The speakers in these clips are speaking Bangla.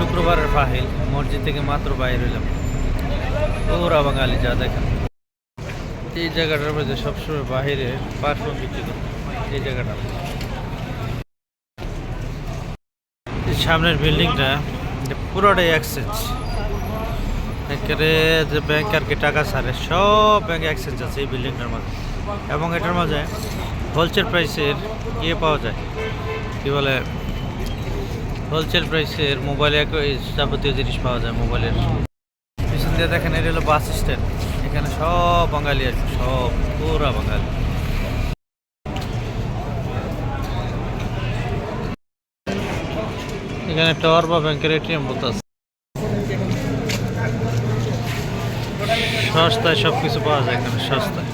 শুক্রবারের ফাহিল, মসজিদ থেকে মাত্র বাইরে হইলাম। ওরা বাঙালি, যা দেখেন। এই জায়গাটার মধ্যে সবসময় বাহিরে পারফিউম বিক্রি করে এই জায়গাটা। সামনের বিল্ডিংটা পুরোটাই এক্সচেঞ্জ একেবারে যে ব্যাংক আর কি টাকা ছাড়ে, সব ব্যাংক এক্সচেঞ্জ আছে এই বিল্ডিংটার মাঝে এবং এটার মাঝে হোলসেল প্রাইসের ইয়ে পাওয়া যায়। কি বলে? হোলসেল প্রাইসের মোবাইলে যাবতীয় জিনিস পাওয়া যায় মোবাইলের। পিছন দিয়ে দেখেন এটা হলো বাস স্ট্যান্ড। এখানে সব বাঙালি আছে সব পুরা বাঙালি। এখানে টাওয়ার বা ব্যাংকের এটিএম বলতে আছে। সস্তায় সব কিছু পাওয়া যায় এখানে, সস্তায়।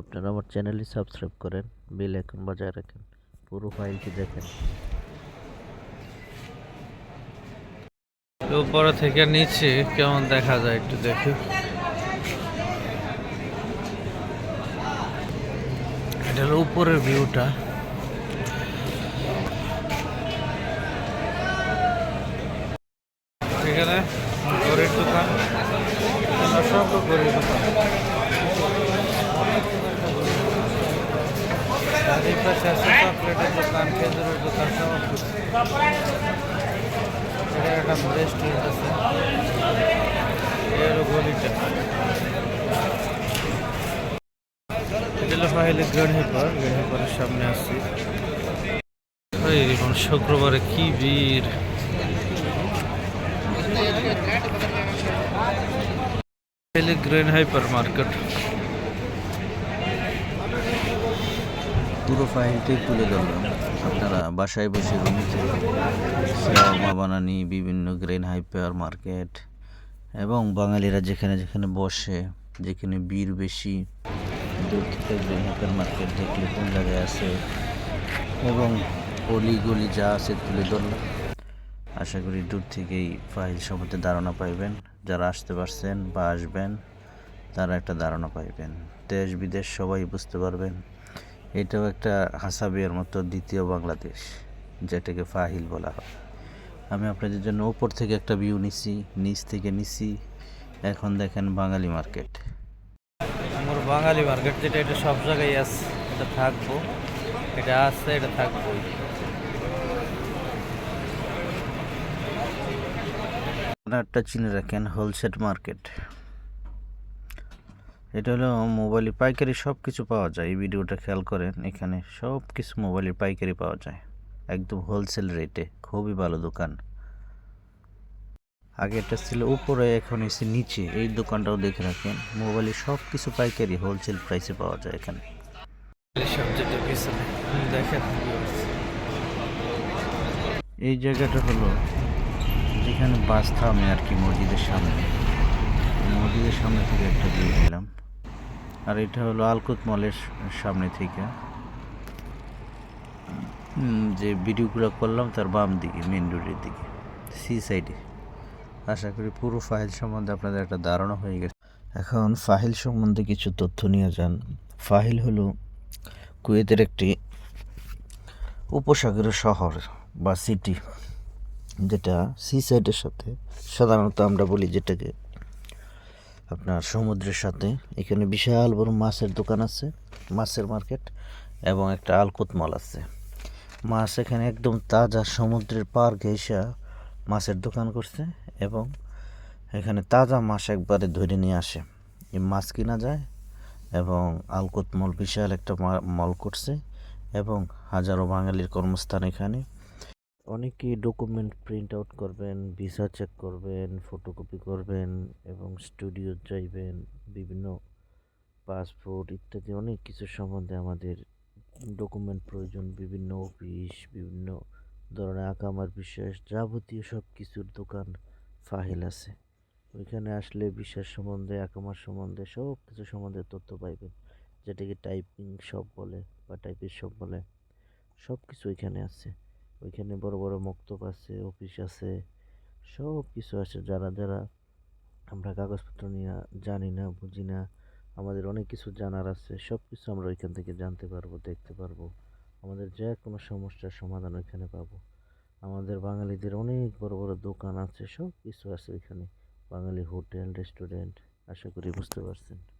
আপনারা আমার চ্যানেলটি সাবস্ক্রাইব করেন, বেল আইকন বাজায় রাখেন, পুরো ফাইলটি দেখেন। উপরে থেকে নিচে কেমন দেখা যায় একটু দেখি। এটা হলো উপরের ভিউটা। এখানে ঘরের দোকান এখানে সব ঘরের দোকান চারিপাশে আছে চকলেটের দোকান খেজুরের দোকান সব কিছু এটা একটা রেস্টুরেন্ট আছে এর গলিটা এটা হলো ফাইলে গ্র্যান্ড হেপার গ্র্যান্ড হেপারের সামনে আসছি ওই এখন শুক্রবারে কি ভিড় ফাইলে গ্র্যান্ড হাইপার মার্কেট পুরো ফাইলটি তুলে ধরলাম। আপনারা বাসায় বসে রুমে শাওয়ারমা বানানি বিভিন্ন গ্রেন হাইপার মার্কেট এবং বাঙালিরা যেখানে যেখানে বসে, যেখানে বীর বেশি দূর থেকে গ্রেন হাইপার মার্কেট দেখলে কোন জায়গায় আছে এবং অলি গলি যা আছে তুলে ধরলাম। আশা করি দূর থেকেই ফাইল সম্বন্ধে ধারণা পাইবেন। যারা আসতে পারছেন বা আসবেন, তারা একটা ধারণা পাইবেন। দেশ বিদেশ সবাই বুঝতে পারবেন। এটাও একটা হাসাবিয়ার মতো দ্বিতীয় বাংলাদেশ যেটাকে ফাহিল বলা হয়। আমি আপনাদের জন্য উপর থেকে একটা ভিউ নিছি নিচ থেকে নিছি। এখন দেখেন বাঙালি মার্কেট আমার বাঙালি মার্কেট যেটা এটা সব জায়গায় আছে। এটা থাকব। এটা আছে এটা থাকব আপনারা একটা চিনে রাখেন হোলসেল মার্কেট এটা হলো মোবাইলের পাইকারি সব কিছু পাওয়া যায়। এই ভিডিওটা খেয়াল করেন, এখানে সব কিছু মোবাইলের পাইকারি পাওয়া যায়। একদম হোলসেল রেটে খুবই ভালো দোকান। আগে এটা ছিল উপরে, এখন এসে নিচে। এই দোকানটাও দেখে রাখেন মোবাইলের সব কিছু পাইকারি হোলসেল প্রাইসে পাওয়া যায় এখানে। এই জায়গাটা হলো যেখানে বাস থামে আর কি, মসজিদের সামনে। মসজিদের সামনে থেকে একটা ভিউ আর এটা হলো আলকুত মলের সামনে থেকে। যে ভিডিওগুলো করলাম তার বাম দিকে মেন রোডের দিকে, সি সাইডে। আশা করি পুরো ফাইল সম্বন্ধে আপনাদের একটা ধারণা হয়ে গেছে। এখন ফাহিল সম্বন্ধে কিছু তথ্য নিয়ে যান। ফাহিল হলো কুয়েতের একটি উপসাগরের শহর বা সিটি, যেটা সি সাইডের সাথে সাধারণত আমরা বলি যেটাকে আপনার সমুদ্রের সাথে। এখানে বিশাল বড় মাছের দোকান আছে, মাছের মার্কেট এবং একটা আলকুত মল আছে। মাছ এখানে একদম তাজা সমুদ্রের পার ঘেঁষা মাছের দোকান করছে এবং এখানে তাজা মাছ একবারে ধরে নিয়ে আসে। এই মাছ কিনা যায় এবং আলকুত মল বিশাল একটা মল করছে এবং হাজারো বাঙালির কর্মস্থান এখানে। অনেকে ডকুমেন্ট প্রিন্ট আউট করবেন ভিসা চেক করবেন ফটোকপি করবেন এবং স্টুডিও যাইবেন বিভিন্ন পাসপোর্ট ইত্যাদি অনেক কিছু সম্বন্ধে আমাদের ডকুমেন্ট প্রয়োজন, বিভিন্ন অফিস বিভিন্ন ধরনের আকামার বিশ্বাস যাবতীয় সব কিছুর দোকান ফাইল আছে। ওইখানে আসলে বিশ্বাস সম্বন্ধে আকামার সম্বন্ধে সব কিছু সম্বন্ধে তথ্য পাইবেন। যেটাকে টাইপিং শপ বলে বা টাইপের শপ বলে সব কিছু ওইখানে আছে। ওইখানে বড় বড় মক্তব আছে, অফিস আছে সব কিছু আছে। যারা যারা আমরা কাগজপত্র নিয়ে জানি না, বুঝি না, আমাদের অনেক কিছু জানার আছে সব কিছু আমরা ওইখান থেকে জানতে পারব, দেখতে পারব। আমাদের যে কোনো সমস্যার সমাধান ওইখানে পাবো। আমাদের বাঙালিদের অনেক বড় বড় দোকান আছে সব কিছু আছে ওইখানে। বাঙালি হোটেল, রেস্টুরেন্ট, আশা করি বুঝতে পারছেন।